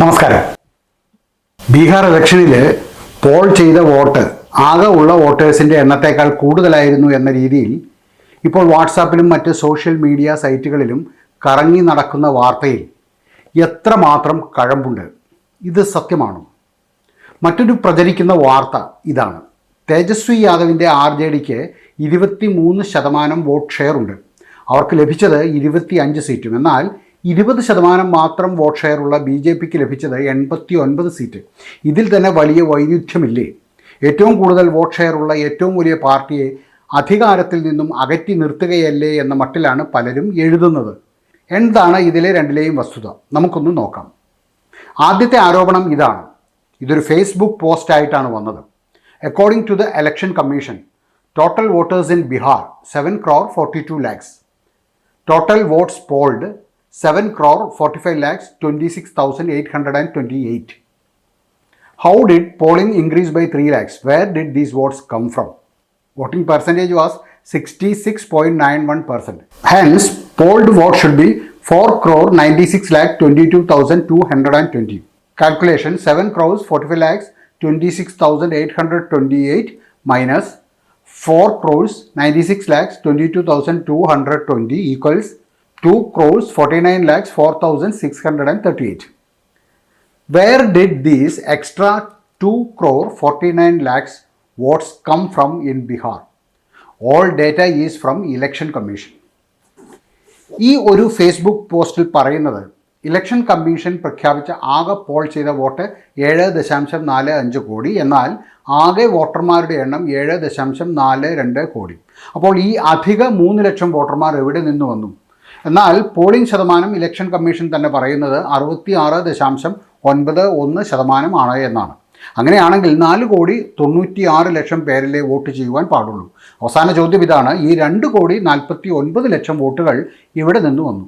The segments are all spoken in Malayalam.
നമസ്കാരം. ബീഹാർ ഇലക്ഷനിൽ പോൾ ചെയ്ത വോട്ട് ആകെ ഉള്ള വോട്ടേഴ്സിന്റെ എണ്ണത്തേക്കാൾ കൂടുതലായിരുന്നു എന്ന രീതിയിൽ ഇപ്പോൾ വാട്സാപ്പിലും മറ്റ് സോഷ്യൽ മീഡിയ സൈറ്റുകളിലും കറങ്ങി നടക്കുന്ന വാർത്തയിൽ എത്രമാത്രം കഴമ്പുണ്ട്. ഇത് സത്യമാണോ? മറ്റൊരു പ്രചരിക്കുന്ന വാർത്ത ഇതാണ്. തേജസ്വി യാദവിന്റെ ആർ ജെ ഡിക്ക് ഇരുപത്തി മൂന്ന് ശതമാനം വോട്ട് ഷെയർ ഉണ്ട് അവർക്ക് ലഭിച്ചത് ഇരുപത്തി അഞ്ച് സീറ്റും. എന്നാൽ ഇരുപത് ശതമാനം മാത്രം വോട്ട് ഷെയറുള്ള ബി ജെ പിക്ക് ലഭിച്ചത് എൺപത്തി ഒൻപത് സീറ്റ്. ഇതിൽ തന്നെ വലിയ വൈരുദ്ധ്യമില്ലേ? ഏറ്റവും കൂടുതൽ വോട്ട് ഷെയറുള്ള ഏറ്റവും വലിയ പാർട്ടിയെ അധികാരത്തിൽ നിന്നും അകറ്റി നിർത്തുകയല്ലേ എന്ന മട്ടിലാണ് പലരും എഴുതുന്നത്. എന്താണ് ഇതിലെ രണ്ടിലെയും വസ്തുത? നമുക്കൊന്ന് നോക്കാം. ആദ്യത്തെ ആരോപണം ഇതാണ്. ഇതൊരു ഫേസ്ബുക്ക് പോസ്റ്റ് ആയിട്ടാണ് വന്നത്. According to the election commission total voters in Bihar seven crore forty two lakhs total votes polled 7 crore 45 lakhs 26,828. How did polling increase by 3 lakhs? Where did these votes come from? Voting percentage was 66.91%. Hence, polled vote should be 4 crore 96 lakh 22,220. Calculation 7 crores 45 lakhs 26,828 minus 4 crores 96 lakhs 22,220 equals 2 crores 49 lakhs 4,638. Where did these extra 2 crore 49 lakhs votes come from in Bihar? All data is from Election Commission. ഈ ഒരു ഫേസ്ബുക്ക് പോസ്റ്റിൽ പറയുന്നത് ഇലക്ഷൻ കമ്മീഷൻ പ്രഖ്യാപിച്ച ആകെ പോൾ ചെയ്ത വോട്ട് ഏഴ് ദശാംശം നാല് അഞ്ച് കോടി എന്നാൽ ആകെ വോട്ടർമാരുടെ എണ്ണം ഏഴ് ദശാംശം നാല് രണ്ട് കോടി അപ്പോൾ ഈ അധിക മൂന്ന് ലക്ഷം വോട്ടർമാർ എവിടെ നിന്ന് വന്നു എന്നാൽ പോളിംഗ് ശതമാനം ഇലക്ഷൻ കമ്മീഷൻ തന്നെ പറയുന്നത് അറുപത്തി ആറ് ദശാംശം ഒൻപത് ഒന്ന് ശതമാനമാണ് എന്നാണ്. അങ്ങനെയാണെങ്കിൽ നാല് കോടി തൊണ്ണൂറ്റി ആറ് ലക്ഷം പേരിലെ വോട്ട് ചെയ്യുവാൻ പാടുള്ളൂ. അവസാന ചോദ്യം ഇതാണ്. ഈ രണ്ട് കോടി നാൽപ്പത്തി ഒൻപത് ലക്ഷം വോട്ടുകൾ ഇവിടെ നിന്ന് വന്നു.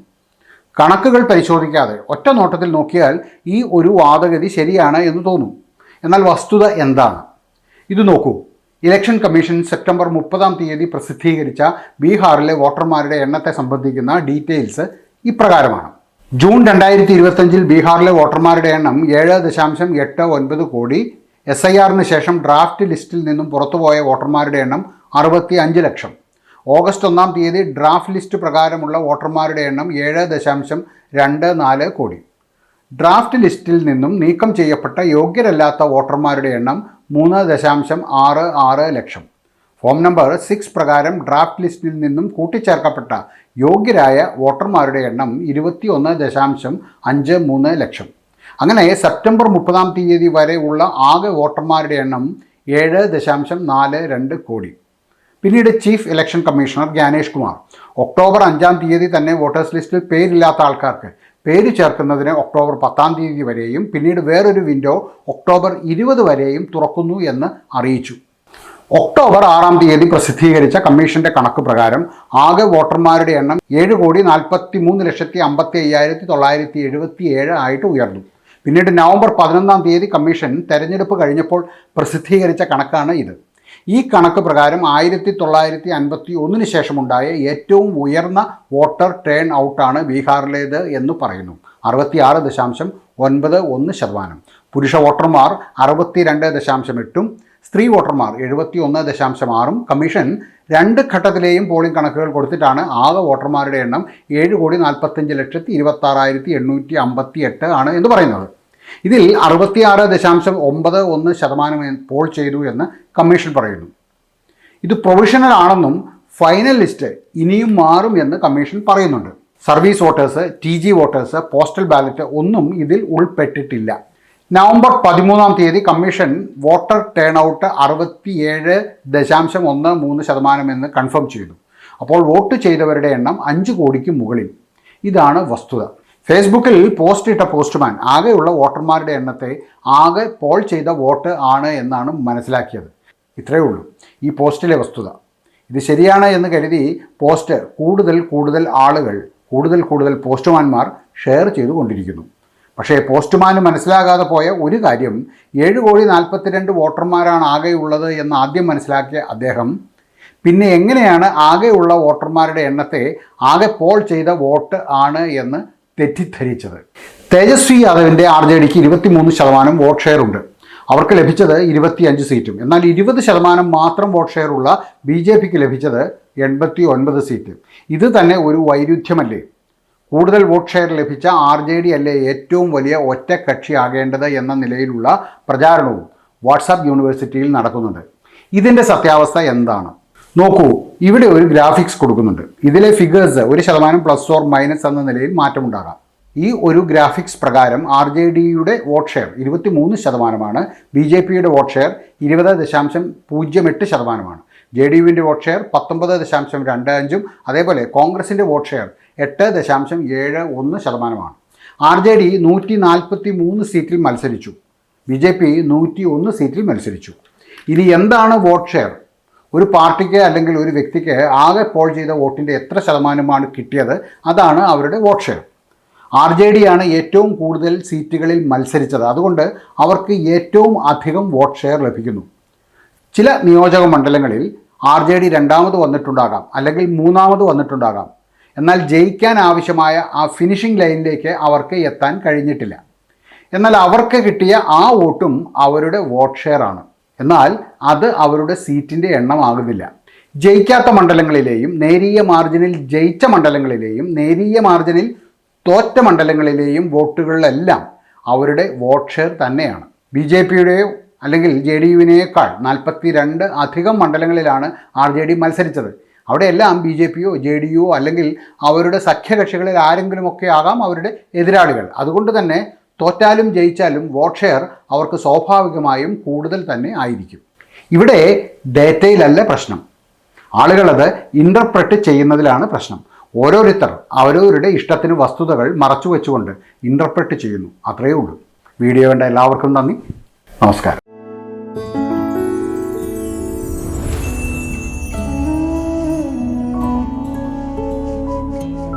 കണക്കുകൾ പരിശോധിക്കാതെ ഒറ്റ നോട്ടത്തിൽ നോക്കിയാൽ ഈ ഒരു വാദഗതി ശരിയാണ് എന്ന് തോന്നും. എന്നാൽ വസ്തുത എന്താണ്? ഇത് നോക്കൂ. ഇലക്ഷൻ കമ്മീഷൻ സെപ്റ്റംബർ മുപ്പതാം തീയതി പ്രസിദ്ധീകരിച്ച ബീഹാറിലെ വോട്ടർമാരുടെ എണ്ണത്തെ സംബന്ധിക്കുന്ന ഡീറ്റെയിൽസ് ഇപ്രകാരമാണ്. ജൂൺ രണ്ടായിരത്തി ഇരുപത്തഞ്ചിൽ ബീഹാറിലെ വോട്ടർമാരുടെ എണ്ണം ഏഴ് ദശാംശം എട്ട് ഒൻപത് കോടി എസ് ഐ ആറിന് ശേഷം ഡ്രാഫ്റ്റ് ലിസ്റ്റിൽ നിന്നും പുറത്തുപോയ വോട്ടർമാരുടെ എണ്ണം അറുപത്തി അഞ്ച് ലക്ഷം. ഓഗസ്റ്റ് ഒന്നാം തീയതി ഡ്രാഫ്റ്റ് ലിസ്റ്റ് പ്രകാരമുള്ള വോട്ടർമാരുടെ എണ്ണം ഏഴ് ദശാംശം രണ്ട് നാല് കോടി. ഡ്രാഫ്റ്റ് ലിസ്റ്റിൽ നിന്നും നീക്കം ചെയ്യപ്പെട്ട യോഗ്യരല്ലാത്ത വോട്ടർമാരുടെ എണ്ണം മൂന്ന് ദശാംശം ആറ് ആറ് ലക്ഷം. ഫോം നമ്പർ സിക്സ് പ്രകാരം ഡ്രാഫ്റ്റ് ലിസ്റ്റിൽ നിന്നും കൂട്ടിച്ചേർക്കപ്പെട്ട യോഗ്യരായ വോട്ടർമാരുടെ എണ്ണം ഇരുപത്തിയൊന്ന് ദശാംശം അഞ്ച് മൂന്ന് ലക്ഷം. അങ്ങനെ സെപ്റ്റംബർ മുപ്പതാം തീയതി വരെ ഉള്ള ആകെ വോട്ടർമാരുടെ എണ്ണം ഏഴ് ദശാംശം നാല് രണ്ട് കോടി. പിന്നീട് chief election commissioner Gyanesh Kumar. October അഞ്ചാം തീയതി തന്നെ വോട്ടേഴ്സ് ലിസ്റ്റിൽ പേരില്ലാത്ത ആൾക്കാർക്ക് പേര് ചേർക്കുന്നതിന് ഒക്ടോബർ പത്താം തീയതി വരെയും പിന്നീട് വേറൊരു വിൻഡോ ഒക്ടോബർ ഇരുപത് വരെയും തുറക്കുന്നു എന്ന് അറിയിച്ചു. ഒക്ടോബർ ആറാം തീയതി പ്രസിദ്ധീകരിച്ച കമ്മീഷന്റെ കണക്ക് പ്രകാരം ആകെ വോട്ടർമാരുടെ എണ്ണം ഏഴ് കോടി നാൽപ്പത്തി മൂന്ന് ലക്ഷത്തി അമ്പത്തി അയ്യായിരത്തി തൊള്ളായിരത്തി എഴുപത്തി ഏഴ് ആയിട്ട് ഉയർന്നു. പിന്നീട് നവംബർ പതിനൊന്നാം തീയതി കമ്മീഷൻ തെരഞ്ഞെടുപ്പ് കഴിഞ്ഞപ്പോൾ പ്രസിദ്ധീകരിച്ച കണക്കാണ് ഇത്. ഈ കണക്ക് പ്രകാരം ആയിരത്തി തൊള്ളായിരത്തി അൻപത്തി ഒന്നിന് ശേഷമുണ്ടായ ഏറ്റവും ഉയർന്ന വോട്ടർ ടേൺ ഔട്ടാണ് ബീഹാറിലേത് എന്ന് പറയുന്നു. അറുപത്തിയാറ് ദശാംശം ഒൻപത് ഒന്ന് ശതമാനം. പുരുഷ വോട്ടർമാർ അറുപത്തി രണ്ട് ദശാംശം എട്ടും സ്ത്രീ വോട്ടർമാർ എഴുപത്തി ഒന്ന് ദശാംശം ആറും. കമ്മീഷൻ രണ്ട് ഘട്ടത്തിലെയും പോളിംഗ് കണക്കുകൾ കൊടുത്തിട്ടാണ് ആകെ വോട്ടർമാരുടെ എണ്ണം ഏഴ് കോടി നാൽപ്പത്തഞ്ച് ലക്ഷത്തി ഇരുപത്താറായിരത്തി എണ്ണൂറ്റി അമ്പത്തി എട്ട് ആണ് എന്ന് പറയുന്നത്. ഇതിൽ അറുപത്തിയാറ് ദശാംശം ഒമ്പത് ഒന്ന് ശതമാനം പോൾ ചെയ്തു എന്ന് കമ്മീഷൻ പറയുന്നു. ഇത് പ്രൊവിഷണൽ ആണെന്നും ഫൈനൽ ലിസ്റ്റ് ഇനിയും മാറും എന്ന് കമ്മീഷൻ പറയുന്നുണ്ട്. Service voters T G voters postal ballot ഒന്നും ഇതിൽ ഉൾപ്പെട്ടിട്ടില്ല. നവംബർ പതിമൂന്നാം തീയതി കമ്മീഷൻ വോട്ടർ ടേൺ ഔട്ട് അറുപത്തിയേഴ് ദശാംശം ഒന്ന് മൂന്ന് ശതമാനം എന്ന് കൺഫേം ചെയ്തു. അപ്പോൾ വോട്ട് ചെയ്തവരുടെ എണ്ണം അഞ്ച് കോടിക്ക് മുകളിൽ. ഇതാണ് വസ്തുത. ഫേസ്ബുക്കിൽ പോസ്റ്റ് ഇട്ട പോസ്റ്റ്മാൻ ആകെയുള്ള വോട്ടർമാരുടെ എണ്ണത്തെ ആകെ പോൾ ചെയ്ത വോട്ട് ആണ് എന്നാണ് മനസ്സിലാക്കിയത്. ഇത്രയേ ഉള്ളൂ. ഈ പോസ്റ്റിലെ വസ്തുത. ഇത് ശരിയാണ് എന്ന് കരുതി പോസ്റ്റ് കൂടുതൽ കൂടുതൽ ആളുകൾ കൂടുതൽ കൂടുതൽ പോസ്റ്റ്മാൻമാർ ഷെയർ ചെയ്തുകൊണ്ടിരിക്കുന്നു പക്ഷേ പോസ്റ്റ്മാന് മനസ്സിലാകാതെ പോയ ഒരു കാര്യം ഏഴ് കോടി നാൽപ്പത്തിരണ്ട് വോട്ടർമാരാണ് ആകെയുള്ളത് എന്ന് ആദ്യം മനസ്സിലാക്കിയ അദ്ദേഹം പിന്നെ എങ്ങനെയാണ് ആകെയുള്ള വോട്ടർമാരുടെ എണ്ണത്തെ ആകെ പോൾ ചെയ്ത വോട്ട് ആണ് എന്ന് തെറ്റിദ്ധരിച്ചത്. തേജസ്വി യാദവിന്റെ ആർ ജെ ഡിക്ക് ഇരുപത്തിമൂന്ന് ശതമാനം വോട്ട് ഷെയർ ഉണ്ട്. അവർക്ക് ലഭിച്ചത് ഇരുപത്തിയഞ്ച് സീറ്റും. എന്നാൽ ഇരുപത് ശതമാനം മാത്രം വോട്ട് ഷെയർ ഉള്ള ബി ജെ പിക്ക് ലഭിച്ചത് എൺപത്തി ഒൻപത് സീറ്റ്. ഇത് തന്നെ ഒരു വൈരുദ്ധ്യമല്ലേ? കൂടുതൽ വോട്ട് ഷെയർ ലഭിച്ച ആർ ജെ ഡി അല്ലേ ഏറ്റവും വലിയ ഒറ്റ കക്ഷിയാകേണ്ടത് എന്ന നിലയിലുള്ള പ്രചാരണവും വാട്സാപ്പ് യൂണിവേഴ്സിറ്റിയിൽ നടക്കുന്നുണ്ട്. ഇതിന്റെ സത്യാവസ്ഥ എന്താണ്? നോക്കൂ ഇവിടെ ഒരു ഗ്രാഫിക്സ് കൊടുക്കുന്നുണ്ട്. ഇതിലെ ഫിഗേഴ്സ് ഒരു ശതമാനം പ്ലസ് ഓർ മൈനസ് എന്ന നിലയിൽ മാറ്റമുണ്ടാകാം ഈ ഒരു ഗ്രാഫിക്സ് പ്രകാരം ആർ ജെ ഡിയുടെ വോട്ട് ഷെയർ ഇരുപത്തി മൂന്ന് ശതമാനമാണ് ബി ജെ പിയുടെ വോട്ട് ഷെയർ ഇരുപത് ദശാംശം പൂജ്യം എട്ട് ശതമാനമാണ്. ജെ ഡി യുവിന്റെ വോട്ട് ഷെയർ പത്തൊമ്പത് ദശാംശം രണ്ട് അഞ്ചും അതേപോലെ കോൺഗ്രസിന്റെ വോട്ട് ഷെയർ എട്ട് ദശാംശം ഏഴ് ഒന്ന് ശതമാനമാണ്. ആർ ജെ ഡി നൂറ്റി നാൽപ്പത്തി മൂന്ന് സീറ്റിൽ മത്സരിച്ചു. ബി ജെ പി നൂറ്റി ഒന്ന് സീറ്റിൽ മത്സരിച്ചു. ഇനി എന്താണ് വോട്ട് ഷെയർ ഒരു പാർട്ടിക്ക് അല്ലെങ്കിൽ ഒരു വ്യക്തിക്ക് ആകെ പോൾ ചെയ്ത വോട്ടിന്റെ എത്ര ശതമാനമാണ് കിട്ടിയത്? അതാണ് അവരുടെ vote share. R J D ആണ് ഏറ്റവും കൂടുതൽ സീറ്റുകളിൽ മത്സരിച്ചത്. അതുകൊണ്ട് അവർക്ക് ഏറ്റവും അധികം വോട്ട് ഷെയർ ലഭിക്കുന്നു. ചില നിയോജക മണ്ഡലങ്ങളിൽ ആർ ജെ ഡി രണ്ടാമത് വന്നിട്ടുണ്ടാകാം അല്ലെങ്കിൽ മൂന്നാമത് വന്നിട്ടുണ്ടാകാം. എന്നാൽ ജയിക്കാൻ ആവശ്യമായ ആ ഫിനിഷിംഗ് ലൈനിലേക്ക് അവർക്ക് എത്താൻ കഴിഞ്ഞിട്ടില്ല. എന്നാൽ അവർക്ക് കിട്ടിയ ആ വോട്ടും അവരുടെ വോട്ട് ഷെയർ ആണ്. എന്നാൽ അത് അവരുടെ സീറ്റിന്റെ എണ്ണമാകുന്നില്ല. ജയിക്കാത്ത മണ്ഡലങ്ങളിലെയും നേരിയ മാർജിനിൽ ജയിച്ച മണ്ഡലങ്ങളിലെയും നേരിയ മാർജിനിൽ തോറ്റ മണ്ഡലങ്ങളിലെയും വോട്ടുകളിലെല്ലാം അവരുടെ വോട്ട് ഷെയർ തന്നെയാണ്. ബി ജെ പിയുടെയോ അല്ലെങ്കിൽ ജെ ഡി യുവിനേക്കാൾ നാൽപ്പത്തി രണ്ട് അധികം മണ്ഡലങ്ങളിലാണ് ആർ ജെ ഡി മത്സരിച്ചത്. അവിടെയെല്ലാം ബി ജെ പിയോ ജെ ഡി യുവോ അല്ലെങ്കിൽ അവരുടെ സഖ്യകക്ഷികളിൽ ആരെങ്കിലുമൊക്കെ ആകാം അവരുടെ എതിരാളികൾ. അതുകൊണ്ട് തന്നെ തോറ്റാലും ജയിച്ചാലും വോട്ട് ഷെയർ അവർക്ക് സ്വാഭാവികമായും കൂടുതൽ തന്നെ ആയിരിക്കും. ഇവിടെ ഡേറ്റയിലല്ല പ്രശ്നം. ആളുകളത് ഇന്റർപ്രറ്റ് ചെയ്യുന്നതിലാണ് പ്രശ്നം. ഓരോരുത്തർ അവരവരുടെ ഇഷ്ടത്തിന് വസ്തുതകൾ മറച്ചു വെച്ചുകൊണ്ട് ഇന്റർപ്രറ്റ് ചെയ്യുന്നു. അത്രയേ ഉള്ളൂ. വീഡിയോ കണ്ട എല്ലാവർക്കും നന്ദി. നമസ്കാരം.